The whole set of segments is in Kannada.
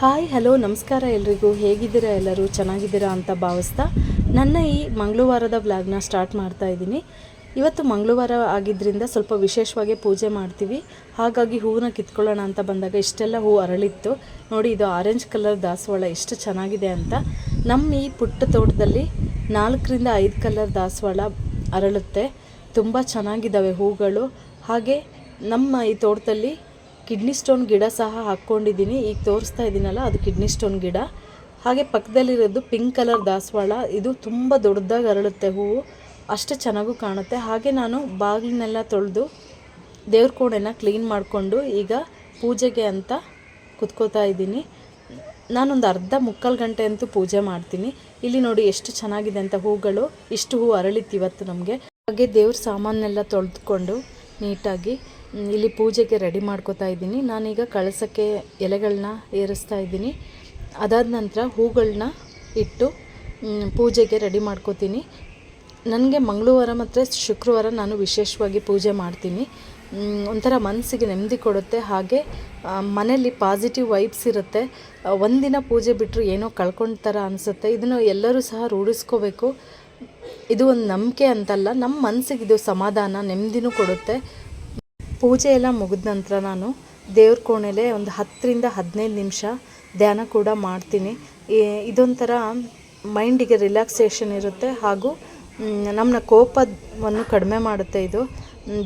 ಹಾಯ್, ಹಲೋ, ನಮಸ್ಕಾರ ಎಲ್ರಿಗೂ. ಹೇಗಿದ್ದೀರಾ ಎಲ್ಲರೂ? ಚೆನ್ನಾಗಿದ್ದೀರಾ ಅಂತ ಭಾವಿಸ್ತಾ ನನ್ನ ಈ ಮಂಗಳವಾರದ ವ್ಲಾಗ್ನ ಸ್ಟಾರ್ಟ್ ಮಾಡ್ತಾ ಇದ್ದೀನಿ. ಇವತ್ತು ಮಂಗಳವಾರ ಆಗಿದ್ದರಿಂದ ಸ್ವಲ್ಪ ವಿಶೇಷವಾಗಿ ಪೂಜೆ ಮಾಡ್ತೀವಿ. ಹಾಗಾಗಿ ಹೂವನ್ನ ಕಿತ್ಕೊಳ್ಳೋಣ ಅಂತ ಬಂದಾಗ ಇಷ್ಟೆಲ್ಲ ಹೂ ಅರಳಿತ್ತು. ನೋಡಿ, ಇದು ಆರೆಂಜ್ ಕಲರ್ ದಾಸವಾಳ ಎಷ್ಟು ಚೆನ್ನಾಗಿದೆ ಅಂತ. ನಮ್ಮ ಈ ಪುಟ್ಟ ತೋಟದಲ್ಲಿ ನಾಲ್ಕರಿಂದ ಐದು ಕಲರ್ ದಾಸವಾಳ ಅರಳುತ್ತೆ. ತುಂಬ ಚೆನ್ನಾಗಿದ್ದಾವೆ ಹೂಗಳು. ಹಾಗೆ ನಮ್ಮ ಈ ತೋಟದಲ್ಲಿ ಕಿಡ್ನಿ ಸ್ಟೋನ್ ಗಿಡ ಸಹ ಹಾಕ್ಕೊಂಡಿದ್ದೀನಿ. ಈಗ ತೋರಿಸ್ತಾ ಇದ್ದೀನಲ್ಲ ಅದು ಕಿಡ್ನಿ ಸ್ಟೋನ್ ಗಿಡ. ಹಾಗೆ ಪಕ್ಕದಲ್ಲಿರೋದು ಪಿಂಕ್ ಕಲರ್ ದಾಸವಾಳ. ಇದು ತುಂಬ ದೊಡ್ಡದಾಗಿ ಅರಳುತ್ತೆ ಹೂವು. ಅಷ್ಟು ಚೆನ್ನಾಗೂ ಕಾಣುತ್ತೆ. ಹಾಗೆ ನಾನು ಬಾಗಿಲನ್ನೆಲ್ಲ ತೊಳೆದು ದೇವ್ರ ಕೋಣೆನ ಕ್ಲೀನ್ ಮಾಡಿಕೊಂಡು ಈಗ ಪೂಜೆಗೆ ಅಂತ ಕುತ್ಕೋತಾ ಇದ್ದೀನಿ. ನಾನೊಂದು ಅರ್ಧ ಮುಕ್ಕಾಲು ಗಂಟೆ ಅಂತೂ ಪೂಜೆ ಮಾಡ್ತೀನಿ. ಇಲ್ಲಿ ನೋಡಿ ಎಷ್ಟು ಚೆನ್ನಾಗಿದೆ ಅಂತ ಹೂಗಳು. ಇಷ್ಟು ಹೂ ಅರಳಿತ್ತು ಇವತ್ತು ನಮಗೆ. ಹಾಗೆ ದೇವ್ರ ಸಾಮಾನೆಲ್ಲ ತೊಳೆದುಕೊಂಡು ನೀಟಾಗಿ ಇಲ್ಲಿ ಪೂಜೆಗೆ ರೆಡಿ ಮಾಡ್ಕೋತಾ ಇದ್ದೀನಿ. ನಾನೀಗ ಕಳಸಕ್ಕೆ ಎಲೆಗಳನ್ನ ಏರಿಸ್ತಾ ಇದ್ದೀನಿ. ಅದಾದ ನಂತರ ಹೂಗಳನ್ನ ಇಟ್ಟು ಪೂಜೆಗೆ ರೆಡಿ ಮಾಡ್ಕೋತೀನಿ. ನನಗೆ ಮಂಗಳವಾರ ಮತ್ತು ಶುಕ್ರವಾರ ನಾನು ವಿಶೇಷವಾಗಿ ಪೂಜೆ ಮಾಡ್ತೀನಿ. ಒಂಥರ ಮನಸ್ಸಿಗೆ ನೆಮ್ಮದಿ ಕೊಡುತ್ತೆ. ಹಾಗೆ ಮನೆಯಲ್ಲಿ ಪಾಸಿಟಿವ್ ವೈಬ್ಸ್ ಇರುತ್ತೆ. ಒಂದಿನ ಪೂಜೆ ಬಿಟ್ಟರು ಏನೋ ಕಳ್ಕೊಂಡ ಥರ ಅನಿಸುತ್ತೆ. ಇದನ್ನು ಎಲ್ಲರೂ ಸಹ ರೂಢಿಸ್ಕೋಬೇಕು. ಇದು ಒಂದು ನಂಬಿಕೆ ಅಂತಲ್ಲ ನಮ್ಮ ಮನಸ್ಸಿಗೆ ಇದು ಸಮಾಧಾನ, ನೆಮ್ಮದಿನೂ ಕೊಡುತ್ತೆ. ಪೂಜೆ ಎಲ್ಲ ಮುಗಿದ ನಂತರ ನಾನು ದೇವ್ರ ಕೋಣೆಲೆ ಒಂದು ಹತ್ತರಿಂದ ಹದಿನೈದು ನಿಮಿಷ ಧ್ಯಾನ ಕೂಡ ಮಾಡ್ತೀನಿ. ಇದೊಂಥರ ಮೈಂಡಿಗೆ ರಿಲ್ಯಾಕ್ಸೇಷನ್ ಇರುತ್ತೆ ಹಾಗೂ ನಮ್ಮನ್ನ ಕೋಪವನ್ನು ಕಡಿಮೆ ಮಾಡುತ್ತೆ ಇದು.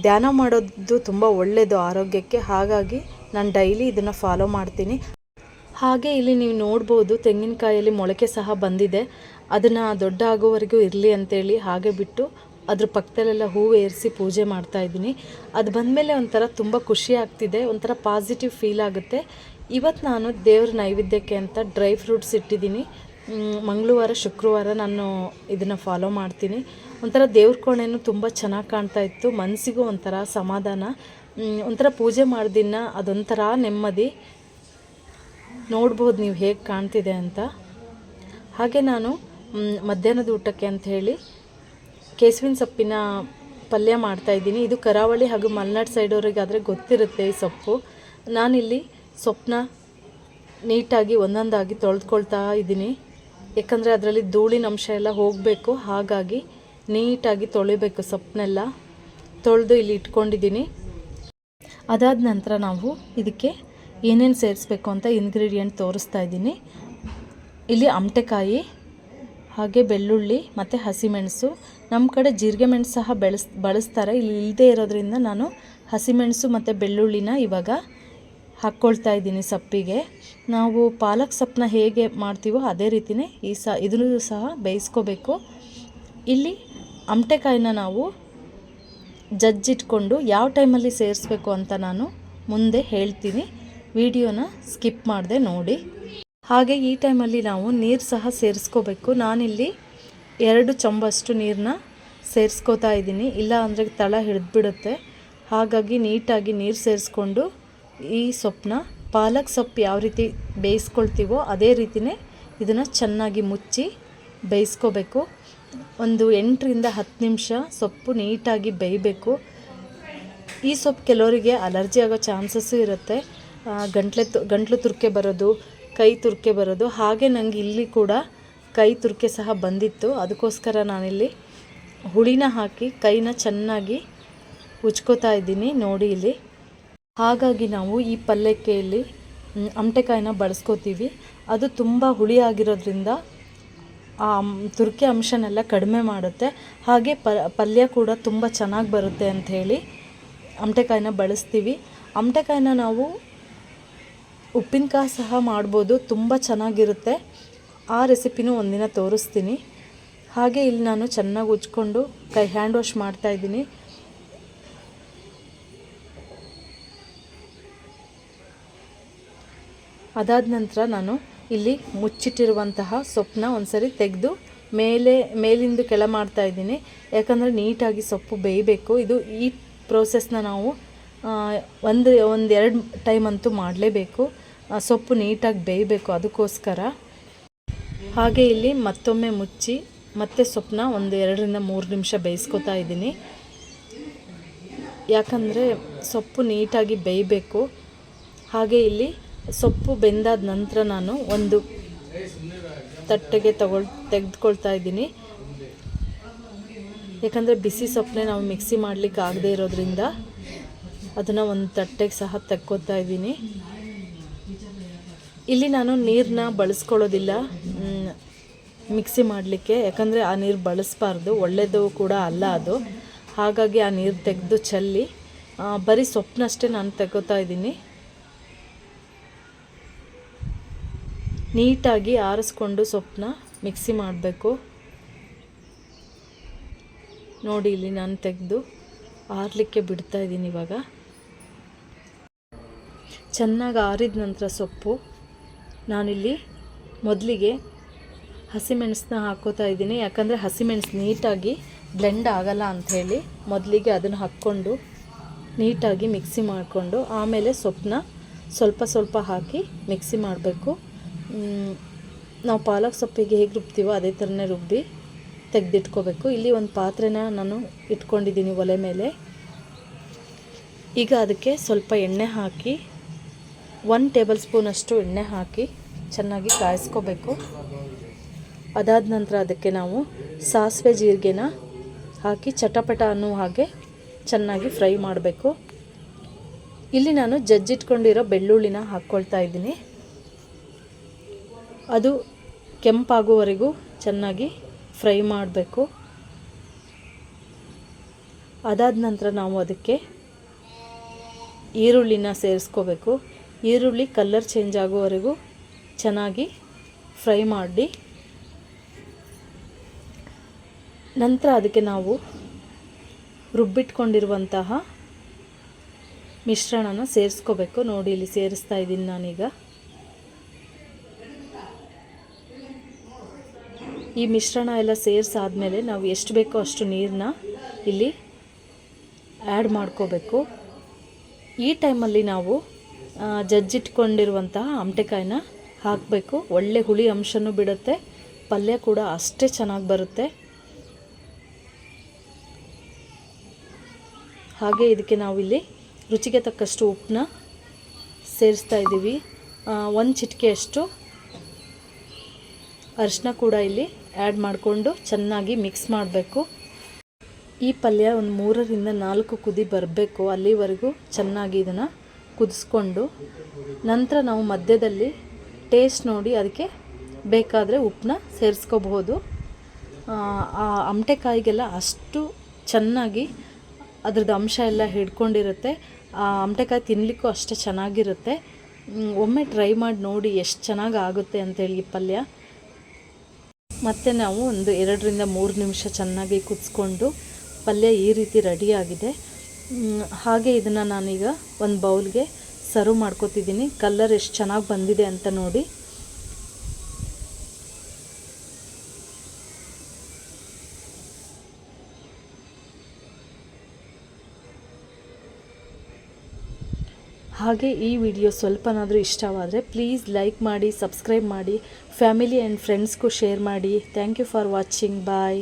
ಧ್ಯಾನ ಮಾಡೋದು ತುಂಬ ಒಳ್ಳೆಯದು ಆರೋಗ್ಯಕ್ಕೆ. ಹಾಗಾಗಿ ನಾನು ಡೈಲಿ ಇದನ್ನು ಫಾಲೋ ಮಾಡ್ತೀನಿ. ಹಾಗೆ ಇಲ್ಲಿ ನೀವು ನೋಡ್ಬೋದು ತೆಂಗಿನಕಾಯಲ್ಲಿ ಮೊಳಕೆ ಸಹ ಬಂದಿದೆ. ಅದನ್ನು ದೊಡ್ಡ ಆಗೋವರೆಗೂ ಇರಲಿ ಅಂತೇಳಿ ಹಾಗೆ ಬಿಟ್ಟು ಅದ್ರ ಪಕ್ಕದಲ್ಲೆಲ್ಲ ಹೂವು ಏರಿಸಿ ಪೂಜೆ ಮಾಡ್ತಾ ಇದ್ದೀನಿ. ಅದು ಬಂದಮೇಲೆ ಒಂಥರ ತುಂಬ ಖುಷಿ ಆಗ್ತಿದೆ, ಒಂಥರ ಪಾಸಿಟಿವ್ ಫೀಲ್ ಆಗುತ್ತೆ. ಇವತ್ತು ನಾನು ದೇವ್ರ ನೈವೇದ್ಯಕ್ಕೆ ಅಂತ ಡ್ರೈ ಫ್ರೂಟ್ಸ್ ಇಟ್ಟಿದ್ದೀನಿ. ಮಂಗಳವಾರ, ಶುಕ್ರವಾರ ನಾನು ಇದನ್ನು ಫಾಲೋ ಮಾಡ್ತೀನಿ. ಒಂಥರ ದೇವ್ರ ಕೋಣೆನು ತುಂಬ ಚೆನ್ನಾಗಿ ಕಾಣ್ತಾ ಇತ್ತು. ಮನಸ್ಸಿಗೂ ಒಂಥರ ಸಮಾಧಾನ. ಒಂಥರ ಪೂಜೆ ಮಾಡ್ದಿನ ಅದೊಂಥರ ನೆಮ್ಮದಿ. ನೋಡ್ಬೋದು ನೀವು ಹೇಗೆ ಕಾಣ್ತಿದೆ ಅಂತ. ಹಾಗೆ ನಾನು ಮಧ್ಯಾಹ್ನದ ಊಟಕ್ಕೆ ಅಂತ ಹೇಳಿ ಕೇಸುವಿನ ಸೊಪ್ಪಿನ ಪಲ್ಯ ಮಾಡ್ತಾ ಇದ್ದೀನಿ. ಇದು ಕರಾವಳಿ ಹಾಗೂ ಮಲೆನಾಡು ಸೈಡವ್ರಿಗಾದರೆ ಗೊತ್ತಿರುತ್ತೆ ಈ ಸೊಪ್ಪು. ನಾನಿಲ್ಲಿ ಸೊಪ್ಪನ್ನ ನೀಟಾಗಿ ಒಂದೊಂದಾಗಿ ತೊಳೆದುಕೊಳ್ತಾ ಇದ್ದೀನಿ. ಯಾಕಂದರೆ ಅದರಲ್ಲಿ ಧೂಳಿನ ಅಂಶ ಎಲ್ಲ ಹೋಗಬೇಕು. ಹಾಗಾಗಿ ನೀಟಾಗಿ ತೊಳಿಬೇಕು ಸೊಪ್ಪನ್ನೆಲ್ಲ ತೊಳೆದು ಇಲ್ಲಿ ಇಟ್ಕೊಂಡಿದ್ದೀನಿ. ಅದಾದ ನಂತರ ನಾವು ಇದಕ್ಕೆ ಏನೇನು ಸೇರಿಸ್ಬೇಕು ಅಂತ ಇಂಗ್ರೀಡಿಯೆಂಟ್ ತೋರಿಸ್ತಾ ಇದ್ದೀನಿ. ಇಲ್ಲಿ ಅಮಟೆಕಾಯಿ, ಹಾಗೆ ಬೆಳ್ಳುಳ್ಳಿ, ಮತ್ತು ಹಸಿಮೆಣಸು ನಮ್ಮ ಕಡೆ ಜೀರಿಗೆ ಮೆಣಸು ಸಹ ಬೆಳೆಸ್, ಬಳಸ್ತಾರೆ. ಇಲ್ಲಿ ಇಲ್ಲದೇ ಇರೋದ್ರಿಂದ ನಾನು ಹಸಿಮೆಣಸು ಮತ್ತು ಬೆಳ್ಳುಳ್ಳಿನ ಇವಾಗ ಹಾಕ್ಕೊಳ್ತಾ ಇದ್ದೀನಿ ಸಪ್ಪಿಗೆ. ನಾವು ಪಾಲಕ್ ಸೊಪ್ಪನ್ನ ಹೇಗೆ ಮಾಡ್ತೀವೋ ಅದೇ ರೀತಿಯೇ ಈ ಸ, ಇದನ್ನು ಸಹ ಬೇಯಿಸ್ಕೋಬೇಕು. ಇಲ್ಲಿ ಅಮಟೆಕಾಯಿನ ನಾವು ಜಜ್ಜಿಟ್ಕೊಂಡು ಯಾವ ಟೈಮಲ್ಲಿ ಸೇರಿಸ್ಬೇಕು ಅಂತ ನಾನು ಮುಂದೆ ಹೇಳ್ತೀನಿ. ವಿಡಿಯೋನ ಸ್ಕಿಪ್ ಮಾಡಿದೆ ನೋಡಿ. ಹಾಗೆ ಈ ಟೈಮಲ್ಲಿ ನಾವು ನೀರು ಸಹ ಸೇರಿಸ್ಕೋಬೇಕು. ನಾನಿಲ್ಲಿ ಎರಡು ಚೊಂಬಷ್ಟು ನೀರನ್ನ ಸೇರಿಸ್ಕೋತಾ ಇದ್ದೀನಿ. ಇಲ್ಲ ಅಂದರೆ ತಳ ಹಿಡಿದ್ಬಿಡುತ್ತೆ. ಹಾಗಾಗಿ ನೀಟಾಗಿ ನೀರು ಸೇರಿಸ್ಕೊಂಡು ಈ ಸೊಪ್ಪನ್ನ ಪಾಲಕ್ ಸೊಪ್ಪು ಯಾವ ರೀತಿ ಬೇಯಿಸ್ಕೊಳ್ತೀವೋ ಅದೇ ರೀತಿಯೇ ಇದನ್ನು ಚೆನ್ನಾಗಿ ಮುಚ್ಚಿ ಬೇಯಿಸ್ಕೋಬೇಕು. ಒಂದು ಎಂಟರಿಂದ ಹತ್ತು ನಿಮಿಷ ಸೊಪ್ಪು ನೀಟಾಗಿ ಬೇಯಬೇಕು. ಈ ಸೊಪ್ಪು ಕೆಲವರಿಗೆ ಅಲರ್ಜಿ ಆಗೋ ಚಾನ್ಸಸ್ಸು ಇರುತ್ತೆ. ಗಂಟ್ಲೆ ತು, ಗಂಟ್ಲು ತುರ್ಕೆ ಬರೋದು, ಕೈ ತುರ್ಕೆ ಬರೋದು, ಹಾಗೆ ನನಗೆ ಇಲ್ಲಿ ಕೂಡ ಕೈ ತುರಿಕೆ ಸಹ ಬಂದಿತ್ತು. ಅದಕ್ಕೋಸ್ಕರ ನಾನಿಲ್ಲಿ ಹುಳಿನ ಹಾಕಿ, ಕೈನ ಚೆನ್ನಾಗಿ ಉಚ್ಕೋತಾ ಇದ್ದೀನಿ ನೋಡಿ ಇಲ್ಲಿ. ಹಾಗಾಗಿ ನಾವು ಈ ಪಲ್ಯಕ್ಕೆ ಇಲ್ಲಿ ಅಮಟೆಕಾಯಿನ ಬಳಸ್ಕೋತೀವಿ. ಅದು ತುಂಬ ಹುಳಿ ಆಗಿರೋದ್ರಿಂದ ಆ ತುರ್ಕೆ ಅಂಶನೆಲ್ಲ ಕಡಿಮೆ ಮಾಡುತ್ತೆ. ಹಾಗೆ ಪಲ್ಯ ಕೂಡ ತುಂಬ ಚೆನ್ನಾಗಿ ಬರುತ್ತೆ ಅಂತ ಹೇಳಿ ಅಮಟೆಕಾಯಿನ ಬಳಸ್ತೀವಿ. ಅಮಟೆಕಾಯಿನ ನಾವು ಉಪ್ಪಿನಕಾಯಿ ಸಹ ಮಾಡ್ಬೋದು, ತುಂಬ ಚೆನ್ನಾಗಿರುತ್ತೆ. ಆ ರೆಸಿಪಿನೂ ಒಂದಿನ ತೋರಿಸ್ತೀನಿ. ಹಾಗೆ ಇಲ್ಲಿ ನಾನು ಚೆನ್ನಾಗಿ ಉಜ್ಕೊಂಡು ಕೈ ಹ್ಯಾಂಡ್ ವಾಶ್ ಮಾಡ್ತಾಯಿದ್ದೀನಿ ಅದಾದ ನಂತರ ನಾನು ಇಲ್ಲಿ ಮುಚ್ಚಿಟ್ಟಿರುವಂತಹ ಸೊಪ್ಪನ್ನ ಒಂದ್ಸರಿ ತೆಗೆದು ಮೇಲೆ, ಮೇಲಿಂದ ಕೆಳ ಮಾಡ್ತಾ ಇದ್ದೀನಿ. ಯಾಕಂದರೆ ನೀಟಾಗಿ ಸೊಪ್ಪು ಬೇಯಬೇಕು. ಇದು ಈ ಪ್ರೋಸೆಸ್ನ ನಾವು ಒಂದು ಒಂದೆರಡು ಟೈಮ್ ಅಂತೂ ಮಾಡಲೇಬೇಕು. ಸೊಪ್ಪು ನೀಟಾಗಿ ಬೇಯಬೇಕು ಅದಕ್ಕೋಸ್ಕರ. ಹಾಗೆ ಇಲ್ಲಿ ಮತ್ತೊಮ್ಮೆ ಮುಚ್ಚಿ ಮತ್ತೆ ಸೊಪ್ಪನ್ನ ಒಂದು ಎರಡರಿಂದ ಮೂರು ನಿಮಿಷ ಬೇಯಿಸ್ಕೊತಾ ಇದ್ದೀನಿ. ಯಾಕಂದರೆ ಸೊಪ್ಪು ನೀಟಾಗಿ ಬೇಯಬೇಕು. ಹಾಗೆ ಇಲ್ಲಿ ಸೊಪ್ಪು ಬೆಂದಾದ ನಂತರ ನಾನು ಒಂದು ತಟ್ಟೆಗೆ ತಗೊಳ್ ತೆಗೆದುಕೊಳ್ತಾ ಇದ್ದೀನಿ. ಯಾಕಂದರೆ ಬಿಸಿ ಸೊಪ್ಪನ್ನೇ ನಾವು ಮಿಕ್ಸಿ ಮಾಡಲಿಕ್ಕೆ ಆಗದೆ ಇರೋದ್ರಿಂದ ಅದನ್ನು ಒಂದು ತಟ್ಟೆಗೆ ಸಹ ತೆಕ್ಕೋತಾ ಇದ್ದೀನಿ. ಇಲ್ಲಿ ನಾನು ನೀರನ್ನ ಬಳಸ್ಕೊಳ್ಳೋದಿಲ್ಲ. ಮಿಕ್ಸಿ ಮಾಡಲಿಕ್ಕೆ. ಯಾಕಂದರೆ ಆ ನೀರು ಬಳಸಬಾರ್ದು. ಒಳ್ಳೆಯದು ಕೂಡ ಅಲ್ಲ ಅದು. ಹಾಗಾಗಿ ಆ ನೀರು ತೆಗೆದು ಚೆಲ್ಲಿ ಬರೀ ಸೊಪ್ಪನ್ನಷ್ಟೇ ನಾನು ತೆಗೋತಾ ಇದ್ದೀನಿ. ನೀಟಾಗಿ ಆರಿಸ್ಕೊಂಡು ಸೊಪ್ಪನ್ನ ಮಿಕ್ಸಿ ಮಾಡಬೇಕು. ನೋಡಿ ಇಲ್ಲಿ ನಾನು ತೆಗೆದು ಆರಲಿಕ್ಕೆ ಬಿಡ್ತಾ ಇದ್ದೀನಿ ಇವಾಗ. ಚೆನ್ನಾಗಿ ಆರಿದ ನಂತರ ಸೊಪ್ಪು. ನಾನಿಲ್ಲಿ ಮೊದಲಿಗೆ ಹಸಿಮೆಣಸನ್ನ ಹಾಕೋತಾ ಇದ್ದೀನಿ. ಯಾಕಂದರೆ ಹಸಿಮೆಣಸು ನೀಟಾಗಿ ಬ್ಲೆಂಡ್ ಆಗಲ್ಲ ಅಂಥೇಳಿ ಮೊದಲಿಗೆ ಅದನ್ನು ಹಾಕ್ಕೊಂಡು ನೀಟಾಗಿ ಮಿಕ್ಸಿ ಮಾಡಿಕೊಂಡು ಆಮೇಲೆ ಸೊಪ್ಪನ್ನ ಸ್ವಲ್ಪ ಸ್ವಲ್ಪ ಹಾಕಿ ಮಿಕ್ಸಿ ಮಾಡಬೇಕು. ನಾವು ಪಾಲಕ್ ಸೊಪ್ಪಿಗೆ ಹೇಗೆ ರುಬ್ತೀವೋ ಅದೇ ಥರನೇ ರುಬ್ಬಿ ತೆಗೆದಿಟ್ಕೋಬೇಕು. ಇಲ್ಲಿ ಒಂದು ಪಾತ್ರೆನ ನಾನು ಇಟ್ಕೊಂಡಿದ್ದೀನಿ ಒಲೆ ಮೇಲೆ. ಈಗ ಅದಕ್ಕೆ ಸ್ವಲ್ಪ ಎಣ್ಣೆ ಹಾಕಿ ಒನ್ ಟೇಬಲ್ ಸ್ಪೂನಷ್ಟು ಎಣ್ಣೆ ಹಾಕಿ ಚೆನ್ನಾಗಿ ಕಾಯಿಸ್ಕೋಬೇಕು. ಅದಾದ ನಂತರ ಅದಕ್ಕೆ ನಾವು ಸಾಸಿವೆ ಜೀರಿಗೆನ ಹಾಕಿ ಚಟಪಟ ಅನ್ನೋ ಹಾಗೆ ಚೆನ್ನಾಗಿ ಫ್ರೈ ಮಾಡಬೇಕು. ಇಲ್ಲಿ ನಾನು ಜಜ್ಜಿಟ್ಕೊಂಡಿರೋ ಬೆಳ್ಳುಳ್ಳಿನ ಹಾಕ್ಕೊಳ್ತಾ ಇದ್ದೀನಿ. ಅದು ಕೆಂಪಾಗುವವರೆಗೂ ಚೆನ್ನಾಗಿ ಫ್ರೈ ಮಾಡಬೇಕು. ಅದಾದ ನಂತರ ನಾವು ಅದಕ್ಕೆ ಈರುಳ್ಳಿನ ಸೇರಿಸ್ಕೋಬೇಕು. ಈರುಳ್ಳಿ ಕಲ್ಲರ್ ಚೇಂಜ್ ಆಗುವವರೆಗೂ ಚೆನ್ನಾಗಿ ಫ್ರೈ ಮಾಡಿ. ನಂತರ ಅದಕ್ಕೆ ನಾವು ರುಬ್ಬಿಟ್ಕೊಂಡಿರುವಂತಹ ಮಿಶ್ರಣನ ಸೇರಿಸ್ಕೋಬೇಕು. ನೋಡಿ, ಇಲ್ಲಿ ಸೇರಿಸ್ತಾ ಇದ್ದೀನಿ ನಾನೀಗ. ಈ ಮಿಶ್ರಣ ಎಲ್ಲ ಸೇರಿಸಾದ್ಮೇಲೆ ನಾವು ಎಷ್ಟು ಬೇಕೋ ಅಷ್ಟು ನೀರನ್ನ ಇಲ್ಲಿ ಆ್ಯಡ್ ಮಾಡ್ಕೋಬೇಕು. ಈ ಟೈಮಲ್ಲಿ ನಾವು ಜಜ್ಜಿಟ್ಕೊಂಡಿರುವಂತಹ ಅಮಟೆಕಾಯಿನ ಹಾಕಬೇಕು. ಒಳ್ಳೆ ಹುಳಿ ಅಂಶನೂ ಬಿಡುತ್ತೆ. ಪಲ್ಯ ಕೂಡ ಅಷ್ಟೇ ಚೆನ್ನಾಗಿ ಬರುತ್ತೆ. ಹಾಗೆ ಇದಕ್ಕೆ ನಾವಿಲ್ಲಿ ರುಚಿಗೆ ತಕ್ಕಷ್ಟು ಉಪ್ಪನ್ನ ಸೇರಿಸ್ತಾ ಇದ್ದೀವಿ. ಒಂದು ಚಿಟಿಕೆಯಷ್ಟು ಅರಿಶಿನ ಕೂಡ ಇಲ್ಲಿ ಆ್ಯಡ್ ಮಾಡಿಕೊಂಡು ಚೆನ್ನಾಗಿ ಮಿಕ್ಸ್ ಮಾಡಬೇಕು. ಈ ಪಲ್ಯ ಒಂದು ಮೂರರಿಂದ ನಾಲ್ಕು ಕುದಿ ಬರಬೇಕು. ಅಲ್ಲಿವರೆಗೂ ಚೆನ್ನಾಗಿ ಇದನ್ನು ಕುದಿಸ್ಕೊಂಡು ನಂತರ ನಾವು ಮಧ್ಯದಲ್ಲಿ ಟೇಸ್ಟ್ ನೋಡಿ ಅದಕ್ಕೆ ಬೇಕಾದರೆ ಉಪ್ಪನ್ನ ಸೇರಿಸ್ಕೋಬಹುದು. ಆ ಅಮಟೆಕಾಯಿಗೆಲ್ಲ ಅಷ್ಟು ಚೆನ್ನಾಗಿ ಅದ್ರದ್ದು ಅಂಶ ಎಲ್ಲ ಹಿಡ್ಕೊಂಡಿರುತ್ತೆ. ಆ ಅಮಟೆಕಾಯಿ ತಿನ್ನಲಿಕ್ಕೂ ಅಷ್ಟೇ ಚೆನ್ನಾಗಿರುತ್ತೆ. ಒಮ್ಮೆ ಟ್ರೈ ಮಾಡಿ ನೋಡಿ ಎಷ್ಟು ಚೆನ್ನಾಗಿ ಆಗುತ್ತೆ ಅಂತೇಳಿ ಈ ಪಲ್ಯ. ಮತ್ತು ನಾವು ಒಂದು ಎರಡರಿಂದ ಮೂರು ನಿಮಿಷ ಚೆನ್ನಾಗಿ ಕುದಿಸ್ಕೊಂಡು ಪಲ್ಯ ಈ ರೀತಿ ರೆಡಿಯಾಗಿದೆ ಹಾಗೆ ಇದನ್ನು ನಾನೀಗ ಒಂದು ಬೌಲ್ಗೆ ಸರ್ವ್ ಮಾಡ್ಕೋತಿದ್ದೀನಿ. ಕಲ್ಲರ್ ಎಷ್ಟು ಚೆನ್ನಾಗಿ ಬಂದಿದೆ ಅಂತ ನೋಡಿ. ಹಾಗೆ ಈ ವಿಡಿಯೋ ಸ್ವಲ್ಪನಾದರೂ ಇಷ್ಟವಾದರೆ ಪ್ಲೀಸ್ ಲೈಕ್ ಮಾಡಿ, ಸಬ್ಸ್ಕ್ರೈಬ್ ಮಾಡಿ, ಫ್ಯಾಮಿಲಿ ಆ್ಯಂಡ್ ಫ್ರೆಂಡ್ಸ್ಗೂ ಶೇರ್ ಮಾಡಿ. Thank you for watching bye